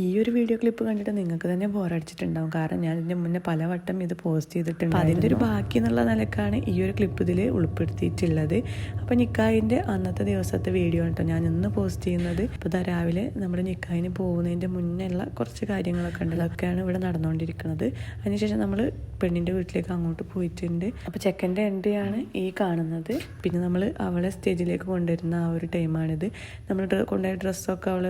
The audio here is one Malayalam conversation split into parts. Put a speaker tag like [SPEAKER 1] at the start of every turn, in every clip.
[SPEAKER 1] ഈ ഒരു വീഡിയോ ക്ലിപ്പ് കണ്ടിട്ട് നിങ്ങൾക്ക് തന്നെ ബോറടിച്ചിട്ടുണ്ടാവും കാരണം ഞാൻ ഇതിന് മുന്നേ പലവട്ടം ഇത് പോസ്റ്റ് ചെയ്തിട്ടുണ്ട് അതിന്റെ ഒരു ബാക്കി എന്നുള്ള നിലക്കാണ് ഈ ഒരു ക്ലിപ്പ് ഇതിൽ ഉൾപ്പെടുത്തിയിട്ടുള്ളത്. അപ്പോൾ നിക്കായിന്റെ അന്നത്തെ ദിവസത്തെ വീഡിയോ ആണ് കേട്ടോ ഞാൻ ഇന്ന് പോസ്റ്റ് ചെയ്യുന്നത്. ഇപ്പോൾ ഇതാ രാവിലെ നമ്മുടെ നിക്കായിന് പോകുന്നതിന്റെ മുന്നേ ഉള്ള കുറച്ച് കാര്യങ്ങളൊക്കെ ഉണ്ട്. അതൊക്കെയാണ് ഇവിടെ നടന്നുകൊണ്ടിരിക്കുന്നത്. അതിനുശേഷം നമ്മൾ പെണ്ണിന്റെ വീട്ടിലേക്ക് അങ്ങോട്ട് പോയിട്ടുണ്ട്. അപ്പോൾ ചെക്കന്റെ എന്റെയാണ് ഈ കാണുന്നത്. പിന്നെ നമ്മൾ അവളെ സ്റ്റേജിലേക്ക് കൊണ്ടുവരുന്ന ആ ഒരു ടൈമാണിത് നമ്മൾ കൊണ്ടുപോയ ഡ്രസ്സൊക്കെ അവൾ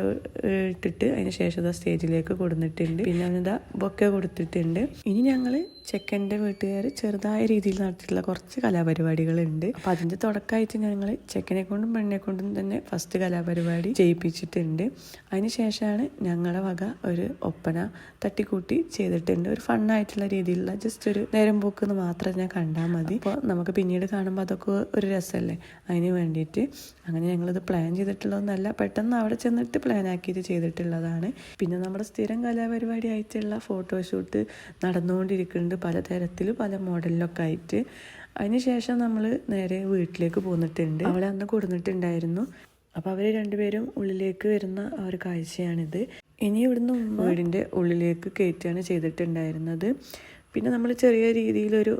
[SPEAKER 1] ഇട്ടിട്ട് അതിന് ശേഷം സ്റ്റേജിലേക്ക് കൊടുത്തിട്ടുണ്ട് പിന്നെ അവനിതാ ബൊക്കെ കൊടുത്തിട്ടുണ്ട്. ഇനി ഞങ്ങൾ ചെക്കന്റെ വീട്ടുകാർ ചെറുതായ രീതിയിൽ നടത്തിയിട്ടുള്ള കുറച്ച് കലാപരിപാടികളുണ്ട്. അപ്പോൾ അതിന്റെ തുടക്കമായിട്ട് ഞങ്ങൾ ചെക്കനെ കൊണ്ടും പെണ്ണിനെ കൊണ്ടും തന്നെ ഫസ്റ്റ് കലാപരിപാടി ചെയ്യിപ്പിച്ചിട്ടുണ്ട് അതിന് ശേഷമാണ് ഞങ്ങളുടെ വക ഒരു ഒപ്പന തട്ടിക്കൂട്ടി ചെയ്തിട്ടുണ്ട്. ഒരു ഫണ്ണായിട്ടുള്ള രീതിയിലുള്ള ജസ്റ്റ് ഒരു നേരം പോക്കെന്ന് മാത്രം ഞാൻ കണ്ടാൽ മതി. അപ്പോൾ നമുക്ക് പിന്നീട് കാണുമ്പോൾ അതൊക്കെ ഒരു രസമല്ലേ? അതിന് വേണ്ടിയിട്ട് അങ്ങനെ ഞങ്ങളിത് പ്ലാൻ ചെയ്തിട്ടുള്ളതൊന്നല്ല പെട്ടെന്ന് അവിടെ ചെന്നിട്ട് പ്ലാൻ ആക്കിയിട്ട് ചെയ്തിട്ടുള്ളതാണ്. പിന്നെ നമ്മുടെ സ്ഥിരം കലാപരിപാടി ആയിട്ടുള്ള ഫോട്ടോഷൂട്ട് നടന്നുകൊണ്ടിരിക്കുന്നുണ്ട്. പലതരത്തിൽ പല മോഡലിലൊക്കെ ആയിട്ട്. അതിനുശേഷം നമ്മൾ നേരെ വീട്ടിലേക്ക് പോന്നിട്ടുണ്ട്. അവളെ അന്ന് കൊടുത്തിട്ടുണ്ടായിരുന്നു അപ്പോൾ അവർ രണ്ടുപേരും ഉള്ളിലേക്ക് വരുന്ന ആ ഒരു കാഴ്ചയാണിത്. ഇനി ഇവിടുന്ന് വീടിന്റെ ഉള്ളിലേക്ക് കയറ്റുകയാണ് ചെയ്തിട്ടുണ്ടായിരുന്നത്. പിന്നെ നമ്മൾ ചെറിയ രീതിയിലൊരു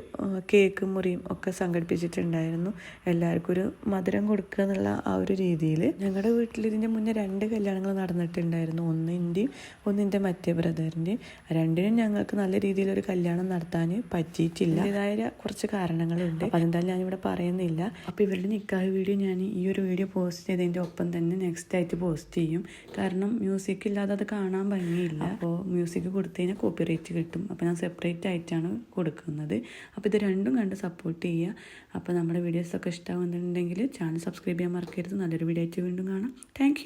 [SPEAKER 1] കേക്ക് മുറിയും ഒക്കെ സംഘടിപ്പിച്ചിട്ടുണ്ടായിരുന്നു. എല്ലാവർക്കും ഒരു മധുരം കൊടുക്കുക എന്നുള്ള ആ ഒരു രീതിയിൽ ഞങ്ങളുടെ വീട്ടിൽ ഇതിന്റെ മുന്നേ രണ്ട് കല്യാണങ്ങൾ നടന്നിട്ടുണ്ടായിരുന്നു. ഒന്ന് എന്റെയും ഒന്ന് എന്റെ മറ്റേ ബ്രദറിന്റെയും രണ്ടിനും ഞങ്ങൾക്ക് നല്ല രീതിയിലൊരു കല്യാണം നടത്താൻ പറ്റിയിട്ടില്ല. ഇതായ കുറച്ച് കാരണങ്ങളുണ്ട്. അതെന്തായാലും ഞാനിവിടെ പറയുന്നില്ല. അപ്പോൾ ഇവരുടെ നിക്കാഹ് വീഡിയോ ഞാൻ ഈ ഒരു വീഡിയോ പോസ്റ്റ് ചെയ്തതിന്റെ ഒപ്പം തന്നെ നെക്സ്റ്റ് ആയിട്ട് പോസ്റ്റ് ചെയ്യും. കാരണം മ്യൂസിക് ഇല്ലാതെ അത് കാണാൻ ഭംഗിയില്ല. അപ്പോൾ മ്യൂസിക് കൊടുത്തു കഴിഞ്ഞാൽ കോപ്പിറൈറ്റ് കിട്ടും. അപ്പോൾ ഞാൻ സെപ്പറേറ്റ് ആയിട്ടാണ് കൊടുക്കുന്നത്. അപ്പോൾ ഇത് രണ്ടും കണ്ട് സപ്പോർട്ട് ചെയ്യുക. അപ്പോൾ നമ്മുടെ വീഡിയോസൊക്കെ ഇഷ്ടമാകുന്നുണ്ടെങ്കിൽ ചാനൽ സബ്സ്ക്രൈബ് ചെയ്യാൻ മറക്കരുത്. നല്ലൊരു വീഡിയോ ആയിട്ട് വീണ്ടും കാണാം. താങ്ക്